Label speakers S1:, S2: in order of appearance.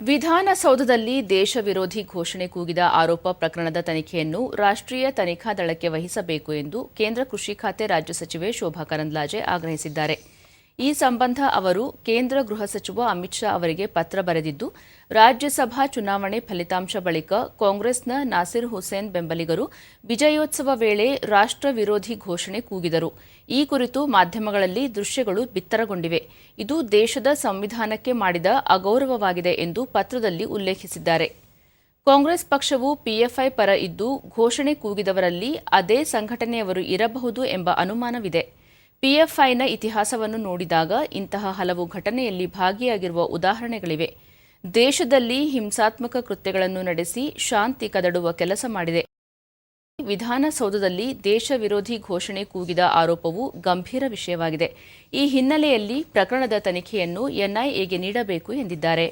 S1: ವಿಧಾನಸೌಧದಲ್ಲಿ ದೇಶ ವಿರೋಧಿ ಘೋಷಣೆ ಕೂಗಿದ ಆರೋಪ ಪ್ರಕರಣದ ತನಿಖೆಯನ್ನು ರಾಷ್ಟ್ರೀಯ ತನಿಖಾ ದಳಕ್ಕೆ ವಹಿಸಬೇಕು ಎಂದು ಕೇಂದ್ರ ಕೃಷಿ ಖಾತೆ ರಾಜ್ಯ ಸಚಿವೆ ಶೋಭಾ ಕರಂದ್ಲಾಜೆ ಆಗ್ರಹಿಸಿದ್ದಾರೆ. ಈ ಸಂಬಂಧ ಅವರು ಕೇಂದ್ರ ಗೃಹ ಸಚಿವ ಅಮಿತ್ ಶಾ ಅವರಿಗೆ ಪತ್ರ ಬರೆದಿದ್ದು, ರಾಜ್ಯಸಭಾ ಚುನಾವಣೆ ಫಲಿತಾಂಶ ಬಳಿಕ ಕಾಂಗ್ರೆಸ್ನ ನಾಸಿರ್ ಹುಸೇನ್ ಬೆಂಬಲಿಗರು ವಿಜಯೋತ್ಸವ ವೇಳೆ ರಾಷ್ಟ್ರ ವಿರೋಧಿ ಘೋಷಣೆ ಕೂಗಿದರು. ಈ ಕುರಿತು ಮಾಧ್ಯಮಗಳಲ್ಲಿ ದೃಶ್ಯಗಳು ಬಿತ್ತರಗೊಂಡಿವೆ. ಇದು ದೇಶದ ಸಂವಿಧಾನಕ್ಕೆ ಮಾಡಿದ ಅಗೌರವವಾಗಿದೆ ಎಂದು ಪತ್ರದಲ್ಲಿ ಉಲ್ಲೇಖಿಸಿದ್ದಾರೆ. ಕಾಂಗ್ರೆಸ್ ಪಕ್ಷವು ಪಿಎಫ್ಐ ಪರ ಇದ್ದು, ಘೋಷಣೆ ಕೂಗಿದವರಲ್ಲಿ ಅದೇ ಸಂಘಟನೆಯವರು ಇರಬಹುದು ಎಂಬ ಅನುಮಾನವಿದೆ. ಪಿಎಫ್ಐನ ಇತಿಹಾಸವನ್ನು ನೋಡಿದಾಗ ಇಂತಹ ಹಲವು ಘಟನೆಯಲ್ಲಿ ಭಾಗಿಯಾಗಿರುವ ಉದಾಹರಣೆಗಳಿವೆ. ದೇಶದಲ್ಲಿ ಹಿಂಸಾತ್ಮಕ ಕೃತ್ಯಗಳನ್ನು ನಡೆಸಿ ಶಾಂತಿ ಕದಡುವ ಕೆಲಸ ಮಾಡಿದೆ. ವಿಧಾನಸೌಧದಲ್ಲಿ ದೇಶ ವಿರೋಧಿ ಘೋಷಣೆ ಕೂಗಿದ ಆರೋಪವು ಗಂಭೀರ ವಿಷಯವಾಗಿದೆ. ಈ ಹಿನ್ನೆಲೆಯಲ್ಲಿ ಪ್ರಕರಣದ ತನಿಖೆಯನ್ನು ಎನ್ಐಎಗೆ ನೀಡಬೇಕು ಎಂದಿದ್ದಾರೆ.